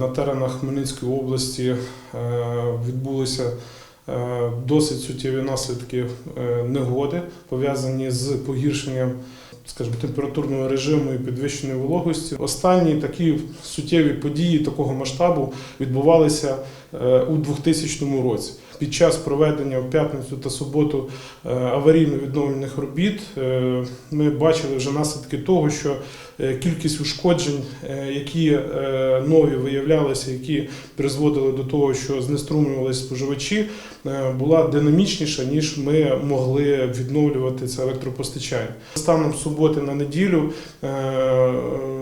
На теренах Хмельницької області е, відбулися е, досить суттєві наслідки е, негоди, пов'язані з погіршенням скажімо, температурного режиму і підвищеної вологості. Останні такі суттєві події такого масштабу відбувалися у 2000 році. Під час проведення в п'ятницю та суботу е, аварійно-відновлених робіт е, ми бачили вже наслідки того, що е, кількість ушкоджень, які нові виявлялися, які призводили до того, що знеструмлювалися споживачі, була динамічніша, ніж ми могли відновлювати це електропостачання. Станом суботи на неділю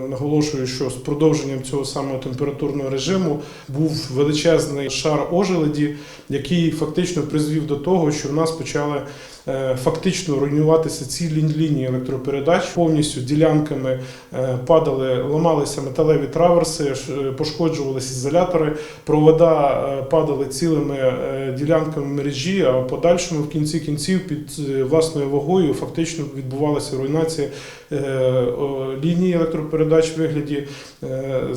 наголошую, що з продовженням цього самого температурного режиму був величезний шар ожеледі, який фактично призвів до того, що в нас почали е, фактично руйнуватися цілі лінії електропередач. Повністю ділянками е, падали, ламалися металеві траверси, е, пошкоджувалися ізолятори, провода падали цілими ділянками мережі, а в подальшому в кінці кінців під власною вагою фактично відбувалася руйнація лінії електропередач в вигляді е,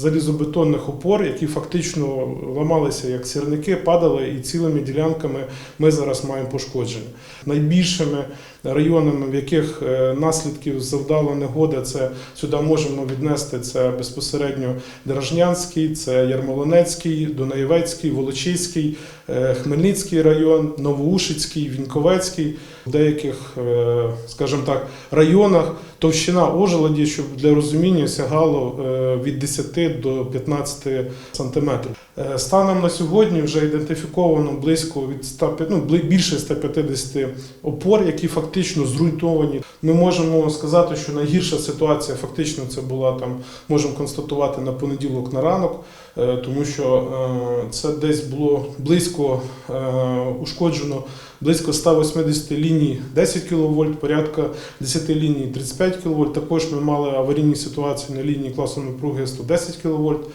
залізобетонних опор, які фактично ламалися як сірники, падали і цілими ділянками ми зараз маємо пошкодження. Найбільшими районами, в яких е, наслідків завдала негода, це сюди можемо віднести це безпосередньо Дражнянський, це Ярмолинецький, Дунаєвецький, Волочиський, е, Хмельницький район, Новоушицький, Віньковецький. В деяких, скажімо так, районах товщина ожеледі, щоб для розуміння сягало е, від 10 до 15 сантиметрів. Е, Станом на сьогодні вже ідентифіковано близько від 100, ну, більше 150 опор, які фактично зруйновані. Ми можемо сказати, що найгірша ситуація фактично це була там, можемо констатувати на понеділок на ранок, тому що е, це десь було близько е, ушкоджено близько 180 ліній 10 кВт, порядка 10 ліній 35 кВт. Також ми мали аварійні ситуації на лінії класу напруги 110 кВт.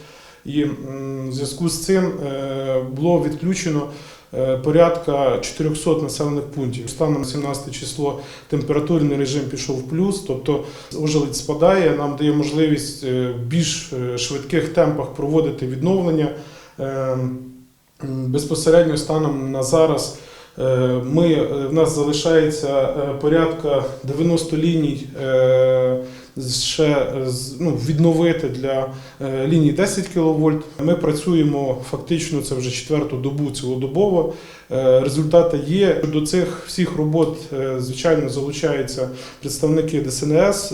І в зв'язку з цим е, було відключено е, порядка 400 населених пунктів. Станом на 17 число температурний режим пішов в плюс, тобто ожеледь спадає, нам дає можливість е, в більш е, швидких темпах проводити відновлення. Е, Безпосередньо станом на зараз е, ми, е, в нас залишається е, порядка 90 ліній е, ще ну, відновити для е, ліній 10 кВт. Ми працюємо фактично це вже четверту добу цілодобово. Е, Результати є. До цих всіх робот, е, звичайно, залучаються представники ДСНС,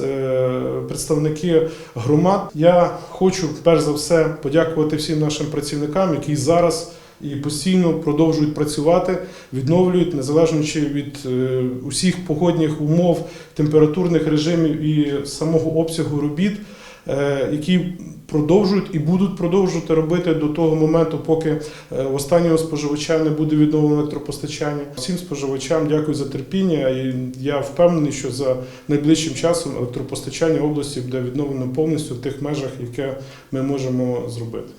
представники громад. Я хочу перш за все подякувати всім нашим працівникам, які зараз. І постійно продовжують працювати, відновлюють, незалежно від е, усіх погодних умов, температурних режимів і самого обсягу робіт, е, які продовжують і будуть продовжувати робити до того моменту, поки е, останнього споживача не буде відновлено електропостачання. Всім споживачам дякую за терпіння. І я впевнений, що за найближчим часом електропостачання області буде відновлено повністю в тих межах, яке ми можемо зробити.